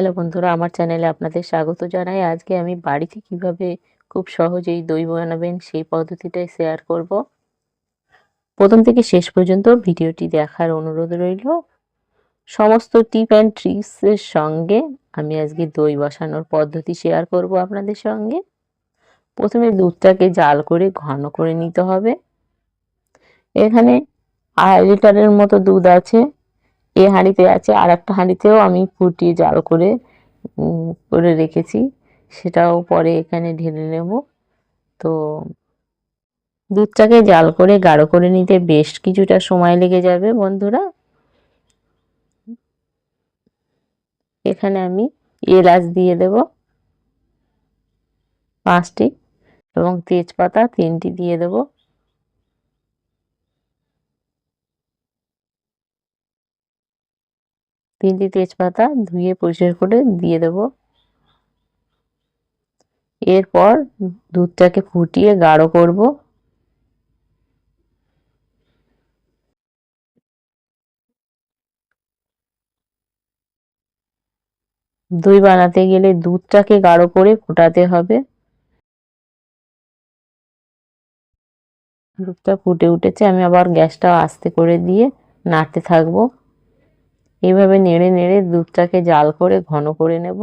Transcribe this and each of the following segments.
Hello বন্ধুরা, আমার চ্যানেলে আপনাদের স্বাগত জানাই। আজকে আমি বাড়িতে কীভাবে খুব সহজেই দই বানাবেন সেই পদ্ধতিটাই শেয়ার করব। প্রথম থেকে শেষ পর্যন্ত ভিডিওটি দেখার অনুরোধ রইল। সমস্ত টিপ অ্যান্ড ট্রিক্সের সঙ্গে আমি আজকে দই বসানোর পদ্ধতি শেয়ার করব আপনাদের সঙ্গে। প্রথমে দুধটাকে জাল করে ঘন করে নিতে হবে। এখানে আড়াই লিটারের মতো দুধ আছে। এ হাঁড়িতে আছে আর একটা হাঁড়িতেও আমি ফুটিয়ে জাল করে করে রেখেছি। সেটাও পরে এখানে ঢেলে নেব। তো দুধটাকে জাল করে গাঢ় করে নিতে বেশ কিছুটা সময় লেগে যাবে বন্ধুরা। এখানে আমি এলাচ দিয়ে দেব, পাঁচটি, এবং তেজপাতা তিনটি দিয়ে দেবো। তিনটি তেজপাতা ধুয়ে পরিষ্কার করে দিয়ে দেব। এরপর দুধটাকে ফুটিয়ে গাঢ় করব। দই বানাতে গেলে দুধটাকে গাঢ় করে ফোটাতে হবে। দুধটা ফুটে উঠেছে, আমি আবার গ্যাসটা আস্তে করে দিয়ে নাড়তে থাকব। এইভাবে নেড়ে নেড়ে দুধটাকে জাল করে, ঘন করে নেব।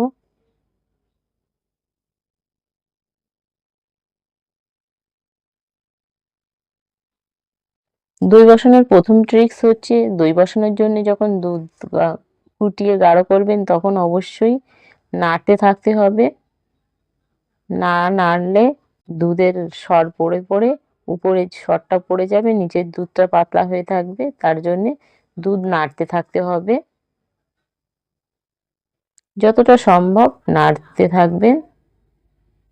দই বসানোর প্রথম ট্রিক্স হচ্ছে, দই বসানোর জন্য যখন দুধ ফুটিয়ে গাঢ় করবেন তখন অবশ্যই নাড়তে থাকতে হবে। না নাড়লে দুধের সর পড়ে পড়ে উপরে সরটা পড়ে যাবে, নিচের দুধটা পাতলা হয়ে থাকবে, তার জন্যে দুধ নাড়তে থাকতে হবে। যতটা সম্ভব নাড়তে থাকবেন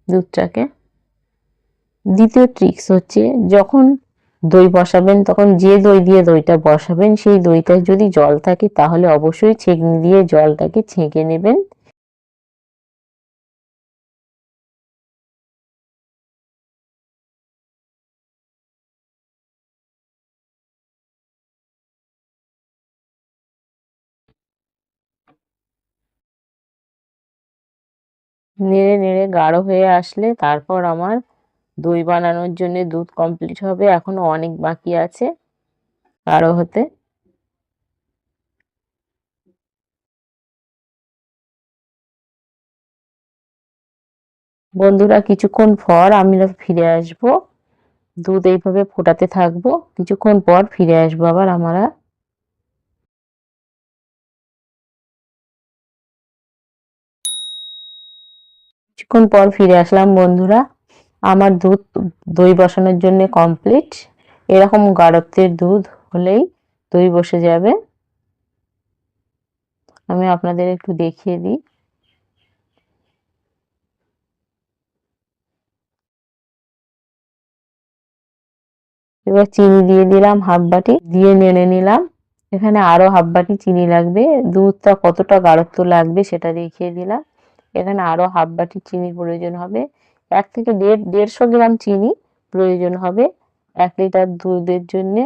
দুধটাকে। দ্বিতীয় ট্রিক্স হচ্ছে, যখন দই বসাবেন, তখন যে দই দিয়ে দইটা বসাবেন, সেই দইটায় যদি জল থাকে, তাহলে অবশ্যই ছেঁকনি দিয়ে জলটাকে ছেঁকে নেবেন। নেড়ে নেড়ে গাঢ় হয়ে আসলে তারপর আমার দই বানানোর জন্য দুধ কমপ্লিট হবে। এখনও অনেক বাকি আছে। গাঢ় হতে। বন্ধুরা, কিছুক্ষণ পর আমি ফিরে আসব। দুধ এইভাবে ফোটাতে থাকব। কিছুক্ষণ পর ফিরে আসব আবার আমরা। কিছুক্ষণ পর ফিরে আসলাম, বন্ধুরা, আমার দুধ দই বসানোর জন্য কমপ্লিট এরকম গাঢ়ত্বের দুধ হলেই দই বসে যাবে। আমি আপনাদের একটু দেখিয়ে দিই। এবার চিনি দিয়ে দিলাম হাফ বাটি, দিয়ে নেড়ে নিলাম। এখানে আরও হাফ বাটি চিনি লাগবে। দুধটা কতটা গাঢ়ত্ব লাগবে সেটা দেখিয়ে দিলাম। এখানে আরও হাফ বাটি চিনি প্রয়োজন হবে। এক থেকে দেড়, দেড়শো গ্রাম চিনি প্রয়োজন হবে। এক লিটার দুধের জন্যে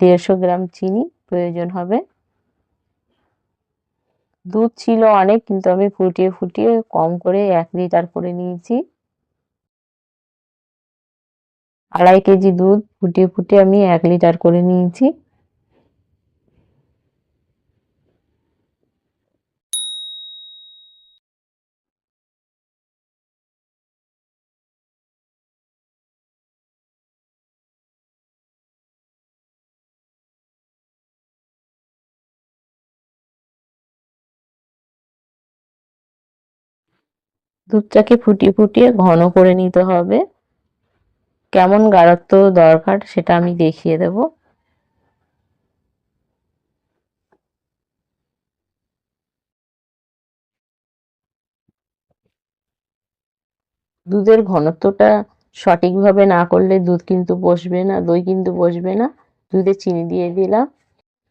দেড়শো গ্রাম চিনি প্রয়োজন হবে। দুধ ছিল অনেক, কিন্তু আমি ফুটিয়ে ফুটিয়ে কম করে এক লিটার করে নিয়েছি। আড়াই কেজি দুধ ফুটিয়ে ফুটিয়ে আমি এক লিটার করে নিয়েছি। দুধটাকে ফুটিয়ে ফুটিয়ে ঘন করে নিতে হবে। কেমন গাঢ়ত্ব দরকার সেটা আমি দেখিয়ে দেব। দুধের ঘনত্বটা সঠিকভাবে না করলে দুধ কিন্তু বসবে না, দই কিন্তু বসবে না। দুধে চিনি দিয়ে দিলাম।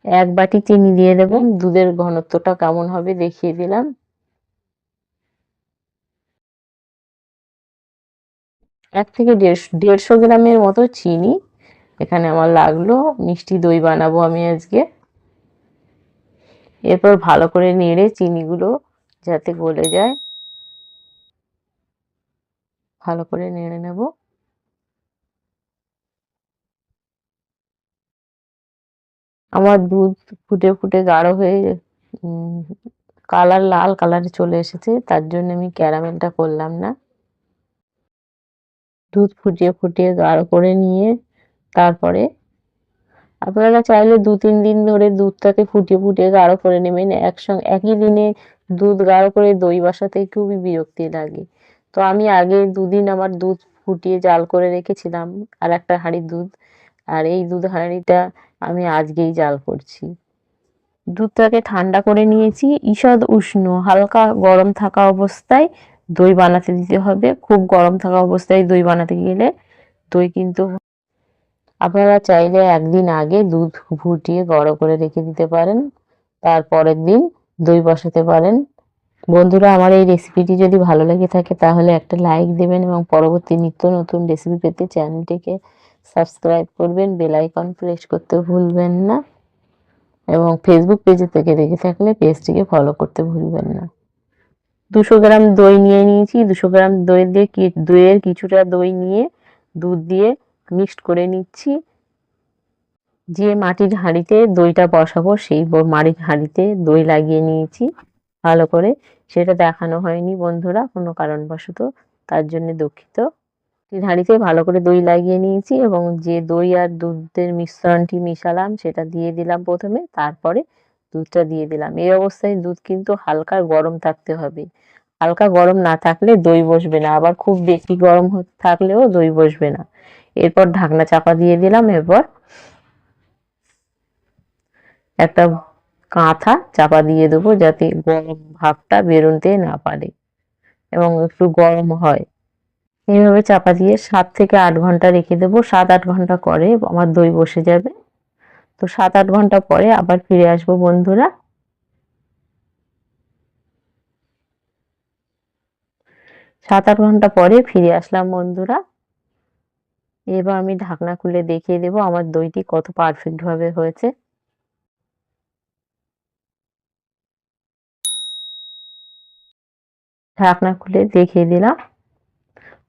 এক বাটি চিনি দিয়ে দেবো। দুধের ঘনত্বটা কেমন হবে দেখিয়ে দিলাম। এক থেকে দেড়শো দেড়শো গ্রামের মতো চিনি এখানে আমার লাগল। মিষ্টি দই বানাবো আমি আজকে। এরপর ভালো করে নেড়ে চিনিগুলো যাতে গলে যায়, ভালো করে নেড়ে নেব। আমার দুধ ফুটে ফুটে গাঢ় হয়ে কালার লাল কালারে চলে এসেছে, তার জন্য আমি ক্যারামেলটা করলাম না। দুধ ফুটিয়ে ফুটিয়ে গাঢ় করে নিয়ে তারপরে আপনারা চাইলে দু, তিন দিন ধরে দুধটাকে ফুটিয়ে ফুটিয়ে গাঢ় করে নেবেন। একসঙ্গে, একই দিনে দুধ গাঢ় করে দই বসাতে খুবই বিরক্তি লাগে। তো আমি আগে দুদিন আমার দুধ ফুটিয়ে জাল করে রেখেছিলাম, আর একটা হাঁড়ির দুধ। আর এই দুধ হাঁড়িটা আমি আজকেই জাল করছি। দুধটাকে ঠান্ডা করে নিয়েছি, ঈষৎ উষ্ণ, হালকা গরম থাকা অবস্থায় দই বানাতে দিতে হবে। খুব গরম থাকা অবস্থায় দই বানাতে গেলে দই কিন্তু আপনারা চাইলে একদিন আগে দুধ ফুটিয়ে গড় করে রেখে দিতে পারেন। তারপরের দিন দই বসাতে পারেন। বন্ধুরা, আমার এই রেসিপিটি যদি ভালো লেগে থাকে তাহলে একটা লাইক দেবেন এবং পরবর্তী নিত্য নতুন রেসিপি পেতে চ্যানেলটিকে সাবস্ক্রাইব করবেন। বেল আইকন প্রেস করতে ভুলবেন না। এবং ফেসবুক পেজে থেকে দেখে থাকলে পেজটিকে ফলো করতে ভুলবেন না। দুশো গ্রাম দই নিয়ে নিয়েছি, দুশো গ্রাম দই দিয়ে কি, দইয়ের কিছুটা দই নিয়ে দুধ দিয়ে মিক্সড করে নিচ্ছি। যে মাটির হাঁড়িতে দইটা বসাবো, সেই মাটির হাঁড়িতে দই লাগিয়ে নিয়েছি ভালো করে। সেটা দেখানো হয়নি বন্ধুরা, কোনো কারণবশত। তার জন্য দুঃখিত। হাঁড়িতে ভালো করে দই লাগিয়ে নিয়েছি এবং যে দই আর দুধের মিশ্রণটি মিশালাম, সেটা দিয়ে দিলাম প্রথমে। তারপরে দুধটা দিয়ে দিলাম। এই অবস্থায় দুধ কিন্তু হালকা গরম থাকতে হবে। হালকা গরম না থাকলে দই বসবে না। আবার খুব বেশি গরম থাকলেও দই বসবে না। এরপর ঢাকনা চাপা দিয়ে দিলাম। এরপর একটা কাঁথা চাপা দিয়ে দেবো যাতে গরম ভাবটা বেরোতে না পারে এবং একটু গরম হয়। এইভাবে চাপা দিয়ে সাত থেকে আট ঘণ্টা রেখে দেবো। সাত আট ঘণ্টা করে আমার দই বসে যাবে। তো সাত আট ঘণ্টা পরে আবার ফিরে আসব বন্ধুরা। সাত আট ঘণ্টা পরে ফিরে আসলাম বন্ধুরা। এবার আমি ঢাকনা খুলে দেখিয়ে দেবো আমার দইটি কত পারফেক্ট ভাবে হয়েছে। ঢাকনা খুলে দেখিয়ে দিলাম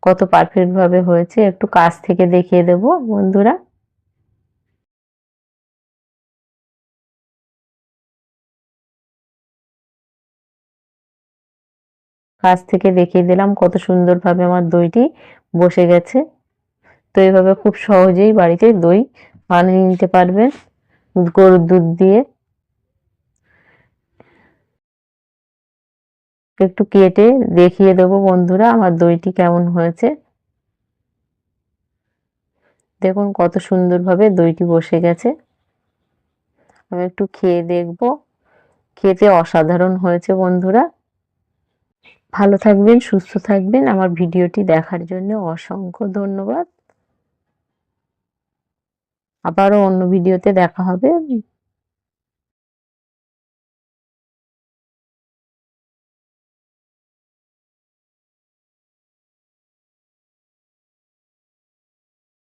কত পারফেক্ট ভাবে হয়েছে। একটু কাছ থেকে দেখিয়ে দেব বন্ধুরা। কাছ থেকে দেখিয়ে দিলাম কত সুন্দরভাবে আমার দইটি বসে গেছে। তো এইভাবে খুব সহজেই বাড়িতে দই বানিয়ে নিতে পারবেন গরুর দুধ দিয়ে। একটু কেটে দেখিয়ে দেবো বন্ধুরা আমার দইটি কেমন হয়েছে। দেখুন কত সুন্দরভাবে দইটি বসে গেছে। আমি একটু খেয়ে দেখব। খেতে অসাধারণ হয়েছে বন্ধুরা। ভালো থাকবেন, সুস্থ থাকবেন। আমার ভিডিওটি দেখার জন্য অসংখ্য ধন্যবাদ। আবারও অন্য ভিডিওতে দেখা হবে।